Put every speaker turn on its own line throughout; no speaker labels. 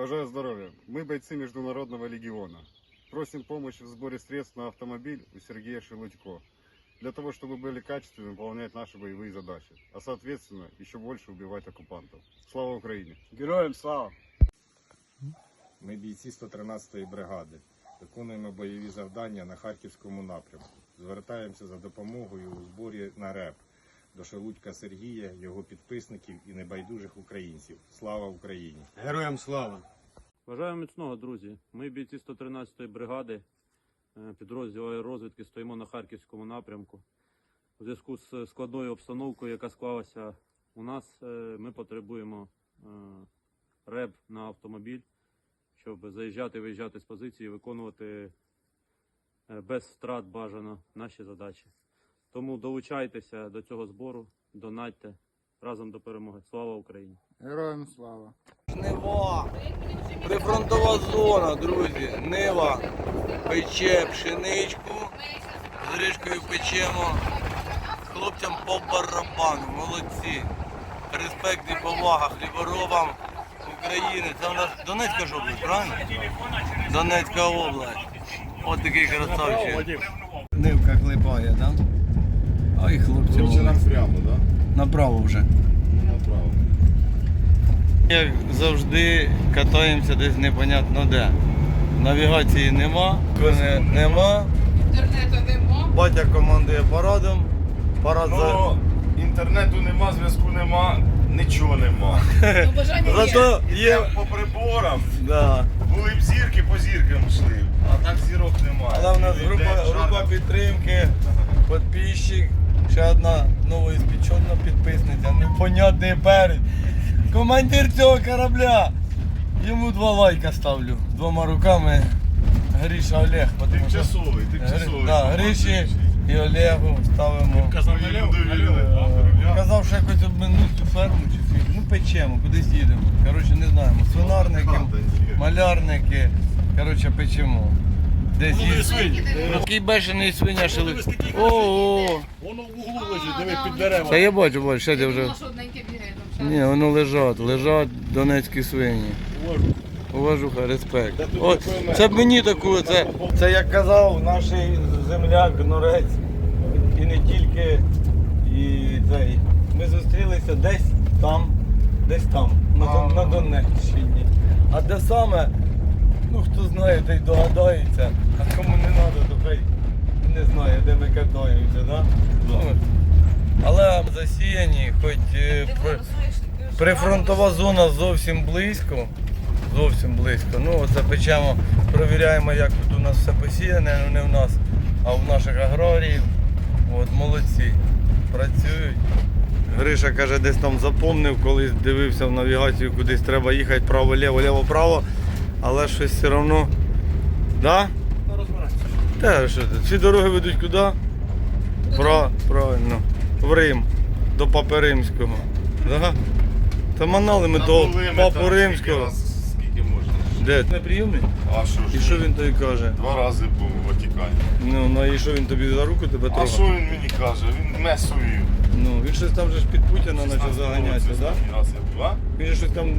Бажаю здоровья. Мы бойцы Международного легиона. Просим помощи в сборе средств на автомобиль у Сергея Шелудько. Для того, чтобы были качественно выполнять наши боевые задачи. А соответственно, еще больше убивать оккупантов. Слава Украине!
Героям слава!
Ми бійці 113-ї бригади. Виконуємо бойові завдання на Харківському напрямку. Звертаємося за допомогою у зборі на РЕП до Шелудька Сергія, його підписників і небайдужих українців. Слава Україні!
Героям слава!
Бажаю міцного, друзі. Ми бійці 113-ї бригади е, підрозділу аеророзвідки стоїмо на Харківському напрямку. У зв'язку з складною обстановкою, яка склалася у нас, е, ми потребуємо е, реб на автомобіль, щоб заїжджати, виїжджати з позиції, виконувати е, без втрат бажано наші задачі. Тому долучайтеся до цього збору, донатьте разом до перемоги. Слава Україні!
Героям слава!
Нива. Прифронтова зона, друзі. Нива. Пече пшеничку. З рижкою печемо. Хлопцям по барабану. Молодці. Респект і повага хліборобам України. Це у нас Донецька ж область, правильно? Донецька область. От такий красавчик. Нивка клепає, так? Ай, хлопці. молодці.
прямо, так?
Направо вже.
Направо.
Як завжди катаємося десь непонятно де. Навігації нема, коне нема.
Інтернету нема.
Батя командує парадом. Парад за...
Ну, інтернету нема, зв'язку нема, нічого нема.
Ну, бажання є.
Зато є.
Є по приборам,
Да.
були б зірки по зіркам йшли, а так зірок немає.
Але в нас група, група підтримки, підписчик, ще одна новоіспечена підписниця, непонятний перець. Командир цього корабля. Йому два лайка ставлю. Двома руками. Гріша Олег.
Тимчасовий, тимчасовий.
Гри- Да, Гриші і Олегу ставимо.
Казав
Казав, що якось обминуть цю ферму чи фірму. Ну печемо, кудись їдемо. Коротше, не знаємо. Свинарники, малярники. Коротше, печемо. Десь їздимо. Такий бешений свиня шили. Ого.
Воно в углу лежить, диви під дерева.
Та я бачу, бачу, що ти вже.
одненьке бігає там.
Ні, воно лежать, лежать донецькі свині. Уважуха, респект. От, це б мені таку, це, це як казав наш земляк Нурець. І не тільки. І цей. Ми зустрілися десь там, десь там, на, Дон- на Донеччині. А де саме, ну хто знає, той догадається, а кому не треба, то хай не знає, де ми катаємося, да? Ну, але засіяні, хоч е,
Ти
при-
голосуєш, ти ж
Прифронтова зона зовсім близько. Зовсім близько. Ну, оце печемо, провіряємо, як тут у нас все посіяне, ну не в нас, а в наших аграріїв. От, молодці. Працюють. Гриша каже, десь там запомнив, коли дивився в навігацію, кудись треба їхати право-ліво, ліво-право, але щось все одно. Да? Те, що? Ці дороги ведуть куди? Пра, правильно. В Рим. До Папи Римського. Да? Та манали ми до Папу Римського.
Скільки можна?
Де? Неприйомний?
А що ж?
І що він тобі каже?
Два рази був у Ватикані.
Ну, ну і що він тобі за руку тебе
А що він мені каже? Він месові.
Ну, він щось там же ж під Путіна почав заганятися, так? Да?
раз я був, а?
Він же щось там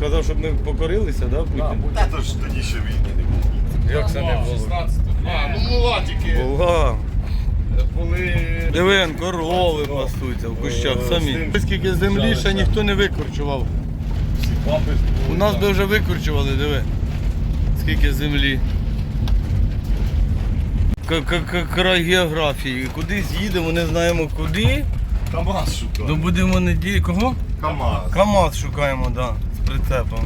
казав, щоб ми покорилися, да, Путін?
Та то ж тоді ще війни не було.
Як це не було?
16 А, ну була тільки.
Була.
Були...
Диви, корови пасуться в кущах самі. Скільки землі ще ніхто не викорчував.
Всі папи були,
У нас
так.
би вже викорчували, диви. Скільки землі. К- к- к- Край географії. Кудись їдемо, не знаємо куди.
КамАЗ шукав.
То будемо неділі. Кого?
КамАЗ.
КАМАЗ шукаємо, да, з прицепом.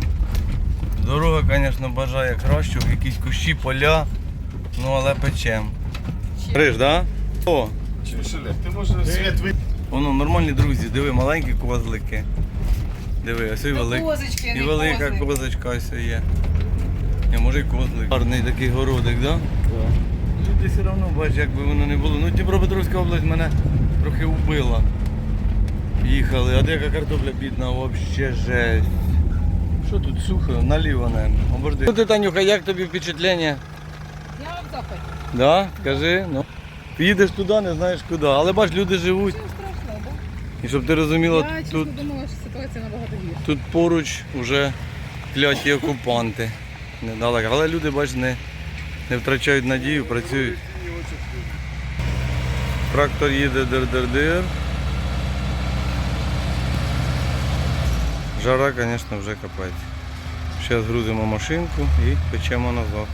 Дорога, звісно, бажає кращого, якісь кущі, поля, ну але печем. Риш, да? О,
ти може світ ви...
воно нормальні друзі, диви, маленькі козлики. Диви, ось і велика.
козочки,
І
не
велика
козлик.
козочка ось є. Ні, може і козлик. Гарний такий городик, так? Да? Ну, ти все одно бачиш, як би воно не було. Ну Дніпропетровська область мене трохи вбила. Їхали, а деяка картопля бідна, взагалі жесть. Що тут сухо? Наліво, наверное. Обожди. Ну ти, Танюха, як тобі впечатлення?
Захочу.
Да? Кажи, ну. Ти їдеш туди, не знаєш куди. Але бач, люди живуть.
Нічого страшного, так?
І щоб ти розуміла,
Я
тут,
чесно думала, що ситуація набагато гірша.
тут поруч вже кляті окупанти. Недалеко. Але люди, бач, не, не втрачають надію, працюють. Трактор їде дир-дир-дир. Жара, звісно, вже капець. Зараз грузимо машинку і печемо назад.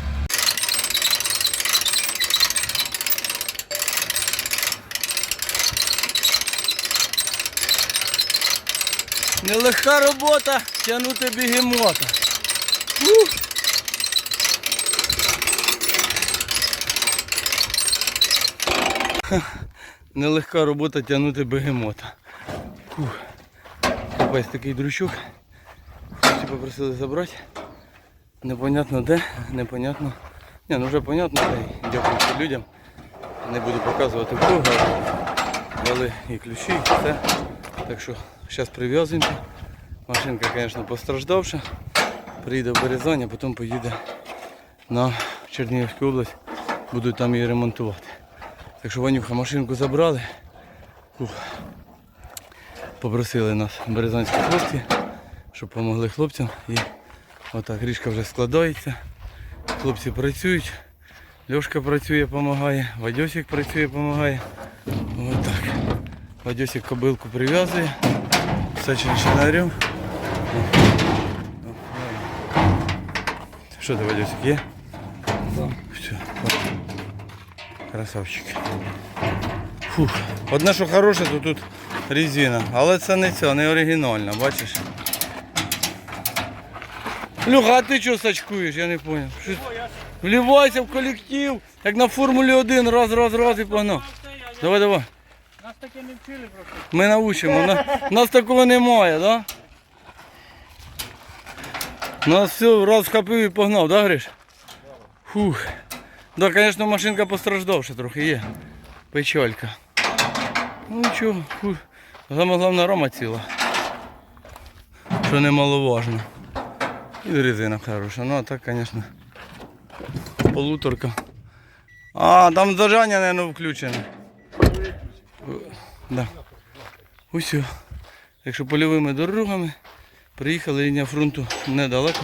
Нелегка робота тягнути бігемота. Нелегка робота тягнути бегемота. Фух. Такий дручок. Хлопці попросили забрати. Непонятно де, непонятно. Ні, ну вже понятно, та й дякуючи людям. Не буду показувати кого. Дали і ключі, і все. Так що зараз прив'язуємося. Машинка, звісно, постраждавша. Приїде в Березань, а потім поїде на Чернігівську область. Будуть там її ремонтувати. Так що Ванюха машинку забрали. Фух. Попросили нас березанські хлопці, щоб допомогли хлопцям. І отак ріжка вже складається. Хлопці працюють. Льошка працює, допомагає, Вадьосик працює, допомагає. Отак. Вадьосик кобилку прив'язує. Все чинчинарем. Що ти, Вадьосик, є? Все. от. Красавчик. Фух. Одне, що хороше, то тут резина. Але це не ця, не оригінальна, бачиш? Люха, а ти чого сачкуєш? Я не зрозумів. Вливайся в колектив, як на Формулі 1, раз, раз, раз і погнав. Давай, давай.
Нас таке не вчили просто.
Ми научимо. На- Нас такого немає, да? Нас все раз вхопив і погнав, да, Гриш? Фух. Да, звісно, машинка постраждавша трохи є. Печалька. Ну нічого, фух. Саме головне рома ціла. Що немаловажно. І резина хороша. Ну а так, звісно. Полуторка. А, там зажання, мабуть, включене. Да. Усьо. Якщо польовими дорогами приїхали лінія фронту недалеко.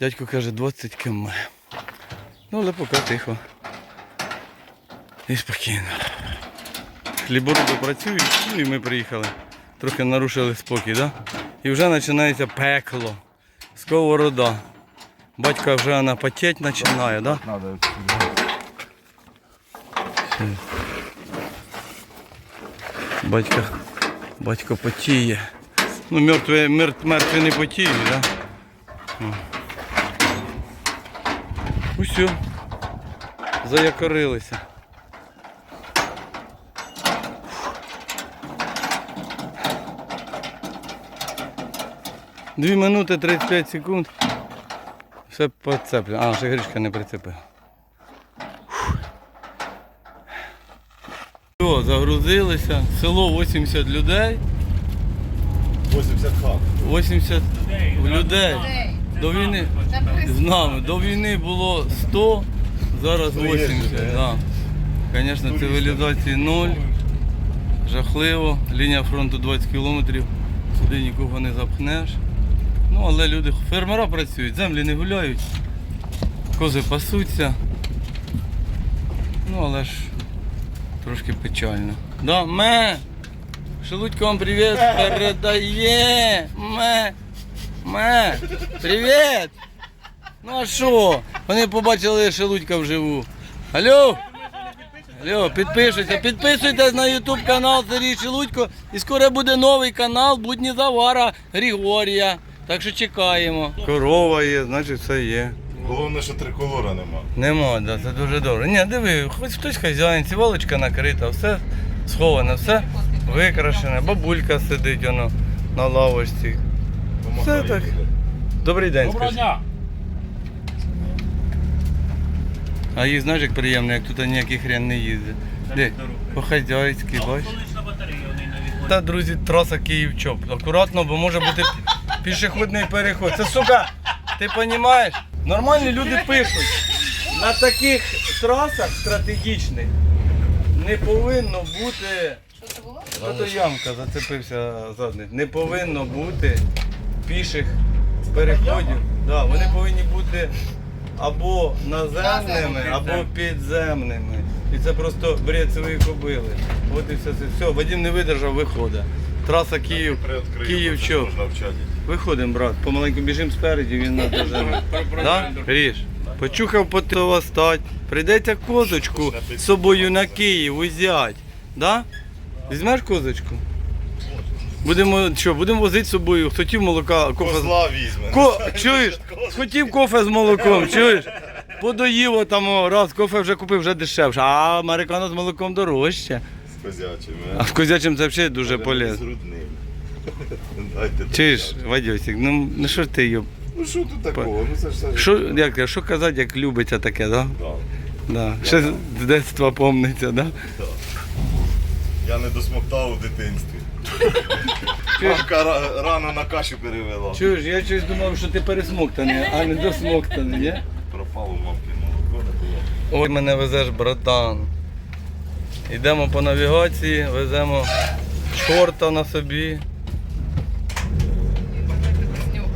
Дядько каже 20 км. Ну, але поки тихо. І спокійно. Хлібороби працюють, ну і ми приїхали. Трохи нарушили спокій, да? І вже починається пекло. Сковорода. Батька вже вона потеть починає, да? Батько, батько потіє. Ну, мертві, мер, мертві не потіють, да? Усьо. Заякорилися. Дві минути 35 секунд. Все поцеплено. А, ще грішка не прицепив. Все, загрузилися. Село 80 людей.
80 хат.
80 людей.
Ей,
До війни з нами. До війни було 100, зараз
Ну,
80. Да. Звісно, цивілізації ноль. Жахливо. Лінія фронту 20 кілометрів. Сюди нікого не запхнеш. Ну, але люди, фермера працюють, землі не гуляють, кози пасуться. Ну, але ж трошки печально. Да, ме! Шелудько вам привіт передає! Ме! Ме! Привіт! Ну а що? Вони побачили Шелудька вживу. Алло! Алло, підпишуйся, підписуйтесь на YouTube канал Сергій Шелудько і скоро буде новий канал Будні Завара Григорія. Так що чекаємо. Корова є, значить все є.
Головне, що триколора нема.
Нема, да, це дуже добре. Ні, диви, хоч хтось хазяїн, сівалочка накрита, все сховане, все викрашене, бабулька сидить воно на лавочці. Все так. Добрий день,
Доброго
скажи.
дня.
А їх знаєш, як приємно, як тут ніякий хрен не їздить. Де? По-хазяйськи, бач. Та, друзі, траса Київ-Чоп. Акуратно, бо може бути пішохідний переход. Це, сука, ти розумієш? Нормальні люди пишуть. На таких трасах стратегічних не повинно бути.
Що це
ямка зацепився задник. Не повинно бути піших переходів. Да, вони повинні бути або наземними, або підземними. І це просто бред своєї кобили. От і все це. Все, Вадим не видержав, виходить. Траса Київ.
Приоткрию,
Виходимо, брат, помаленьку біжимо спереді, він нас дожене. Да? Ріж. Почухав потова стать. Прийдеться козочку з собою на Київ узять. Да? Візьмеш козочку? Будемо що, будемо возити з собою, хотів молока, кофе. з-
Козла візьме.
Ко... Чуєш? Хотів кофе з молоком, чуєш? Подоїв там раз, кофе вже купив, вже дешевше, а американо з молоком дорожче.
З козячими.
А з козячим це взагалі дуже полезно.
Дайте додати.
Вадьосик, ну, ну що ж ти йоб?
Ну що тут такого? Ну це ж все.
Що, як, що казати, як любиться таке, да?
Да.
Да. Ще з з дитинства помниться, да?
Я не досмоктав у дитинстві. Мамка ра- рано на кашу перевела.
Чуєш, я щось думав, що ти пересмоктаний, а не досмоктаний, є?
Пропало мамки молоко не було.
Ой, мене везеш, братан. Йдемо по навігації, веземо шорта на собі.
З нього.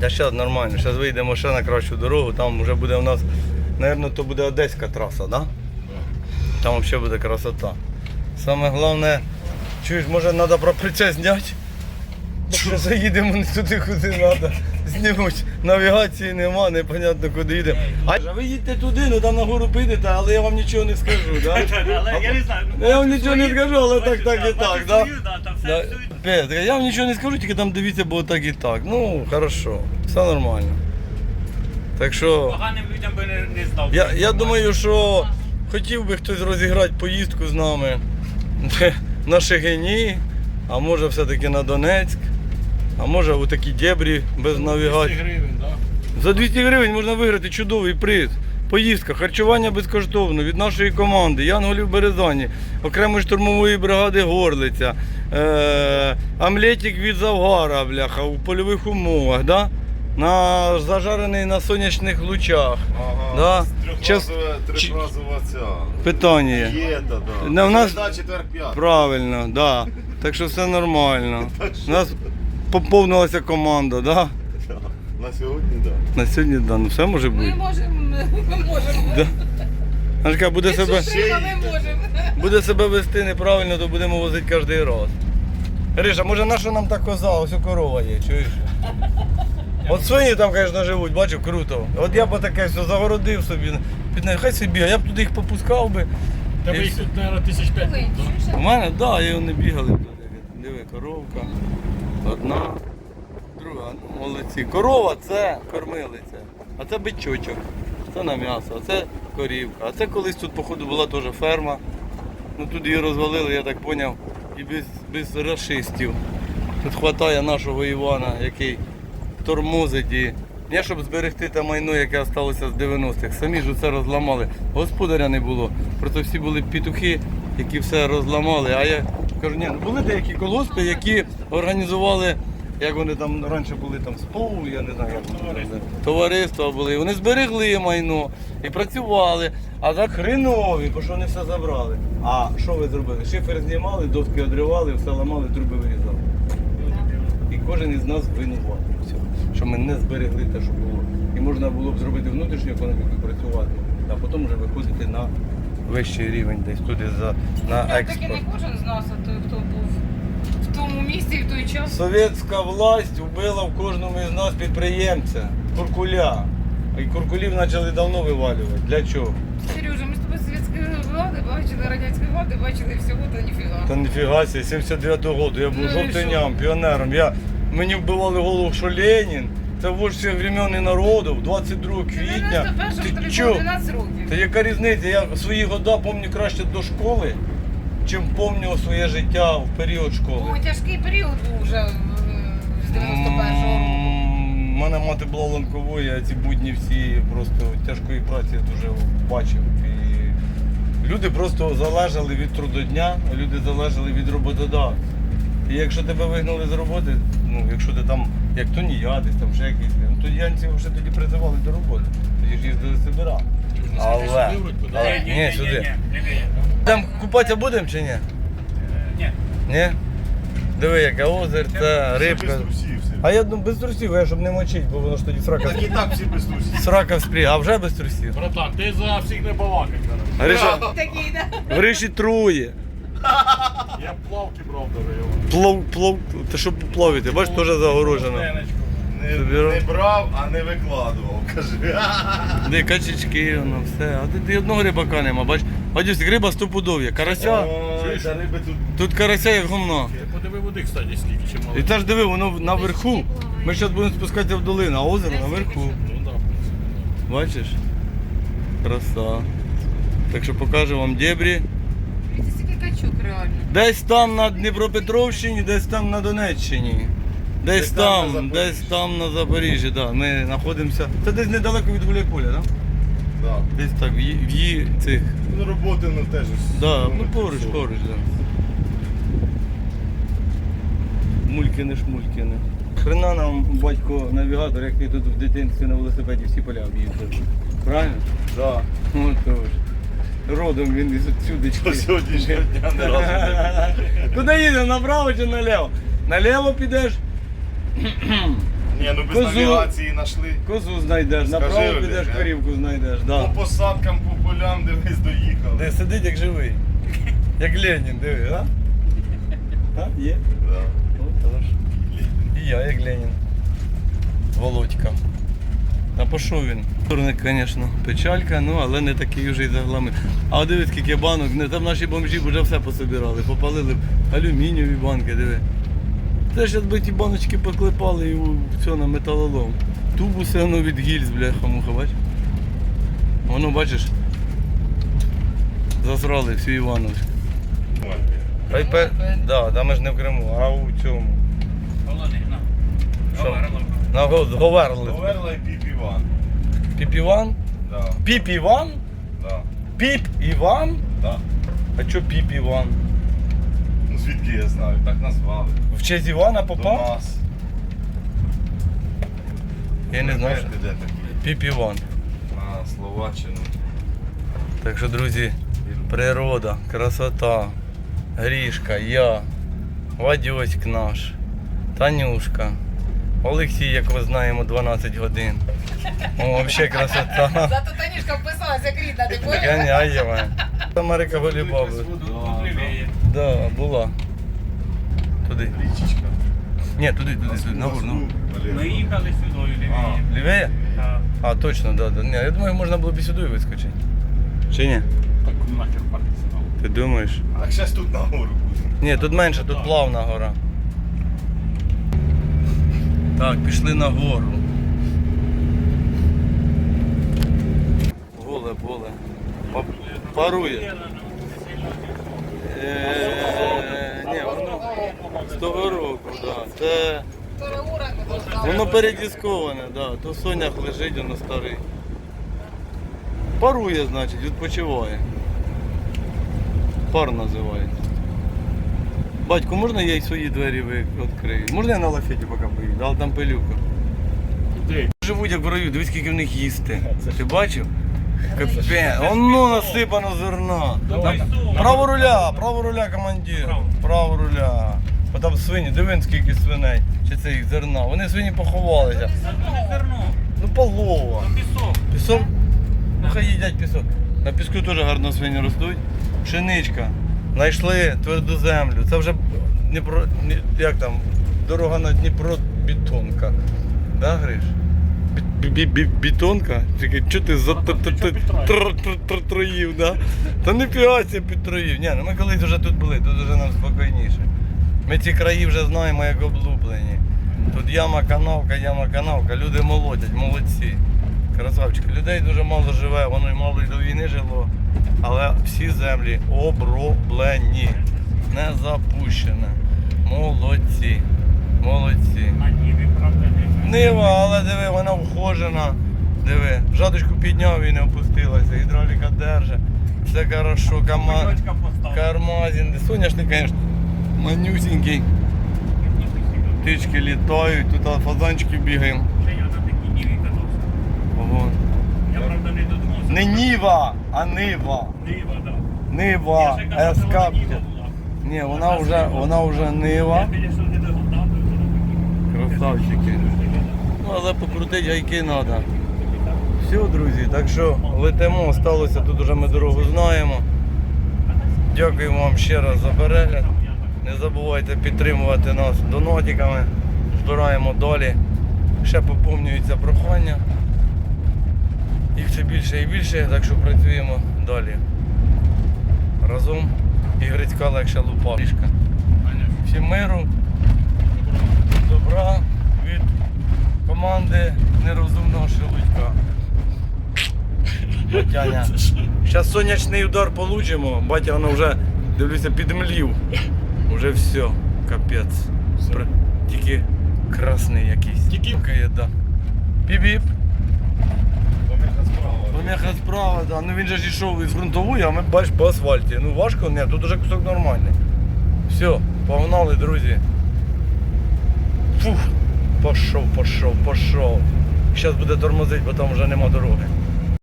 Та зараз нормально, зараз вийдемо ще на кращу дорогу, там вже буде у нас, мабуть, то буде одеська траса, так? Да? Там взагалі буде красота. Саме головне, чуєш, може треба проприця зняти? Що заїдемо не туди, куди треба. Знімуть. Навігації нема, непонятно куди їдемо. А ви їдьте туди, ну там нагору підете, але я вам нічого не скажу, так?
Але я не знаю. ну,
Я вам нічого не скажу, але так, так і так, так?
свою, да, там все,
Да.
все.
Петр, я вам нічого не скажу, тільки там дивіться, бо так і так. Ну, хорошо, все нормально. Так що,
Поганим людям би не, не здав.
я, я думаю, що хотів би хтось розіграти поїздку з нами на Шегині, а може все-таки на Донецьк, а може у такі дебрі без навігації.
гривень, так?
За 200 гривень можна виграти чудовий приз. Поїздка, харчування безкоштовно від нашої команди, Янголів Березані, окремої штурмової бригади Горлиця, е- амлетик від Завгара, бляха, у польових умовах, да? на, зажарений на сонячних лучах.
Ага.
Да. Час-
Трьохразова, ця.
Питання є.
Дієта, да.
Не, у нас-
Середа, четвер, п'ятий.
Правильно, да. так що все нормально. У нас поповнилася команда, да?
Да. На сьогодні, так.
на сьогодні да, ну все може
Ми
бути.
можемо, ми можемо.
Да. Анжка буде себе.
Якщо треба, ми можемо.
буде себе вести неправильно, то будемо возити кожен раз. Гриша, може наша нам та коза, ось у корова є, чуєш? От свині там, звісно, живуть, бачив, круто. От я б таке все загородив собі, під нею, хай собі, бігає, я б туди їх попускав би.
Тебе їх тут, мабуть, тисяч п'ять.
У мене, так, да, я не бігали туди. Диви, коровка. Одна, друга, ну молодці. Корова це кормилиця, а це бичочок, це на м'ясо, а це корівка. А це колись тут, походу, була теж ферма. Ну тут її розвалили, я так зрозумів, і без, без расистів. Тут вистачає нашого Івана, який тормозить і. Не щоб зберегти те майно, яке залишилося з 90-х. Самі ж це розламали. Господаря не було. Просто всі були петухи, які все розламали. А я кажу, ні, ну були деякі колгоспи, які організували, як вони там раніше були там СПОУ, я не знаю, як вони називали. товариства були. Вони зберегли майно і працювали. А так хренові, бо що вони все забрали. А що ви зробили? Шифер знімали, доски одривали, все ламали, труби вирізали. І кожен із нас винуватий в що ми не зберегли те, що було. І можна було б зробити внутрішню економіку і працювати, а потім вже виходити на вищий рівень, десь туди за, на
Так і не кожен з нас, а той, хто був в тому місці в той час.
Совєтська власть вбила в кожному із нас підприємця, куркуля. І куркулів почали давно вивалювати. Для чого?
Сережа, ми з тобою совєтської влади бачили, радянської влади бачили всього, та ніфіга.
Та ніфіга себе, 79-го року, я був
Ну і
жовтиням, піонером. Я, мені вбивали голову, що Ленін, це вождь всіх времен і народу, 22 квітня.
91-го
Ти
тобі
чо?
було 12 років.
Та яка різниця? Я свої года пам'ятаю краще до школи, чим пам'ятаю своє життя в період школи.
Бо тяжкий період був вже е, з 91-го року.
У мене мати була ланковою, я ці будні всі просто тяжкої праці я дуже бачив. І люди просто залежали від трудодня, люди залежали від роботодавця. І якщо тебе вигнали з роботи, ну якщо ти там, як то нія, десь там ще якісь, ну то янці вже тоді призивали до роботи. Тоді ж їздили Сибира. Але, але ні, сюди. Там купатися будемо чи ні?
Ні.
Ні? Диви, яке озерце, рибка.
Без трусів.
А я думаю, без трусів, я щоб не мочить, бо воно ж тоді срака.
Так і так всі без трусів.
Срака вспрі, а вже без трусів.
Братан, ти за всіх не балакай зараз.
Гриша,
Такий, да?
Гриші трує.
Я плавки брав даже його.
Плов, плов, ти що плавити, бачиш, теж загорожено.
Не, не брав, а не викладував, кажи.
Де качечки, воно все. А і одного рибака нема, бач. Бачиш, риба стопудов'я. Карася,
Ой, та риби тут.
тут карася як гомно.
Ти подиви води, кстати, скільки чи мало.
І теж диви, воно наверху. Ми зараз будемо спускатися в долину, а озеро наверху.
Ну да.
Бачиш? Краса. Так що покажу вам дебрі.
Качок реально.
Десь там на Дніпропетровщині, десь там на Донеччині. Десь
Десь там на
там,
Запоріжжі.
десь там на Запоріжжі, да. Ми знаходимося. Це десь недалеко від Гуляйполя, так? Да?
Да.
Десь так, в її, в її цих.
Ну, роботи ну теж.
Да, ну поруч,
40.
поруч, да. Мулькини шмулькини. Хрена нам батько навігатор, як ти тут в дитинстві на велосипеді всі поля об'їздив. Правильно?
Да.
Ну то ж. Родом він із
До
отсюди.
сьогоднішнього дня не разу не
Куди їдемо, направо чи наліво? Наліво підеш,
Ні, ну без
Козу.
навігації знайшли.
козу знайдеш,
Скажи,
направо
Олег,
підеш,
а?
корівку знайдеш. Да.
По посадкам, по полям, дивись, доїхали.
Де сидить як живий. Як Ленін, диви, а? А? Є?
Да.
Отож. І я, як Ленін. Пішов він. Турник, звісно, печалька, ну але не такий вже й заглами. А дивись, скільки банок, не там наші бомжі вже все пособирали, попалили б алюмінієві банки, диви. Це зараз би ті баночки поклепали і все на металолом. Тубуси воно від гільз, бляха муха, бач? Воно бачиш. Засрали всю Івановську. Пе... Да, да, ми ж не в Криму, а у цьому. Що? На Говерли.
Говерла і піп Іван.
Піп Іван?
Да,
Піп Іван?
да,
Піп Іван?
да.
А чо Піп Іван?
Ну звідки я знаю, так назвали.
В честь Івана
До
попав?
нас.
Я не знаю. що-
Знаєш, де такі?
Піп Іван.
На Словаччину.
Так що, друзі, природа, красота, Грішка, я, Вадьоськ наш, Танюшка, Олексій, як ми знаємо, 12 годин. О, взагалі красота.
Зато Танюшка вписалася як рідна, ти поняв?
Ганяємо. Америка голібаби.
Тут лівіє.
Да, була. Туди.
Річечка.
Ні, туди, туди, туди, нагору, нагору.
Ми їхали сюди, лівіє.
Лівеє?
Так.
А, точно, да, да. Ні, я думаю, можна було б і сюди вискочити. Чи ні?
Так нахер палець.
Ти думаєш?
Так зараз тут нагору буде.
Ні, тут менше, тут плавна гора. Так, пішли на гору. Поле, поле. Парує. Е, Ні, воно з того року, так. Воно передісковане, да. То сонях лежить, воно старий. Парує, значить, відпочиває. Пар називається. Батько, можна я й свої двері відкрию? Можна я на лафеті поки поїду, але там пилюка.
Куди?
Живуть як в раю, дивись, скільки в них їсти. Ти бачив? Капець, воно насипано
сумку.
Право руля, право руля, командир.
Право.
Руля. Бо там свині, диви, скільки свиней. Чи це їх зерна. Вони свині поховалися.
Зерно.
Ну полова.
Пісок.
Пісок? Ну хай їдять пісок. На піску теж гарно свині ростуть. Пшеничка. Знайшли тверду землю. Це вже Дніпро. Як там? Дорога на Дніпро бетонка. Да, Гриш? Бі- бі- бі- Чекай, що ти за
ти
троїв, да? Та не п'ятся підтроїв. Ні, ну ми колись вже тут були, тут вже нам спокійніше. Ми ці краї вже знаємо як облуплені. Тут яма канавка, яма канавка, люди молодять, молодці. Красавчики. Людей дуже мало живе, воно й мало й до війни жило. Але всі землі оброблені, не запущені. Молодці. Молодці. Нива, але диви, вона вхожена. Диви, жаточку підняв і не опустилася. Гідравліка держить. Все хорошо, кама... Кармазін. Соняшник, звісно, манюсінький. Птички літають, тут фазанчики бігаємо.
Це я на такій ніві катався.
Вон.
Я, правда, не додумався.
Не Ніва, а Нива.
Нива, так.
Нива,
Я ще казав, що
СК.
Ніва була.
Ні, вона вже, вона вже нива.
Я підійшов не до Голдави,
Красавчики. Ну, але покрутити гайки треба. Все, друзі, так що летимо, сталося, тут вже ми дорогу знаємо. Дякуємо вам ще раз за перегляд. Не забувайте підтримувати нас донатиками. Збираємо далі. Ще поповнюється прохання. Їх все більше і більше, так що працюємо далі. Разом і Грицька легше лупа. Всім миру, добра від команди нерозумного шелудька. Батяня. Зараз сонячний удар получимо, батя воно вже, дивлюся, підмлів. Уже все, капець. Тільки красний якийсь. Тільки да. Піп-піп. Помеха справа, да. Ну він же ж йшов із грунтової, а ми бач по асфальті. Ну важко, ні, тут уже кусок нормальний. Все, погнали, друзі. Фух, пішов, пішов, пішов. Зараз буде тормозити, бо там вже нема дороги.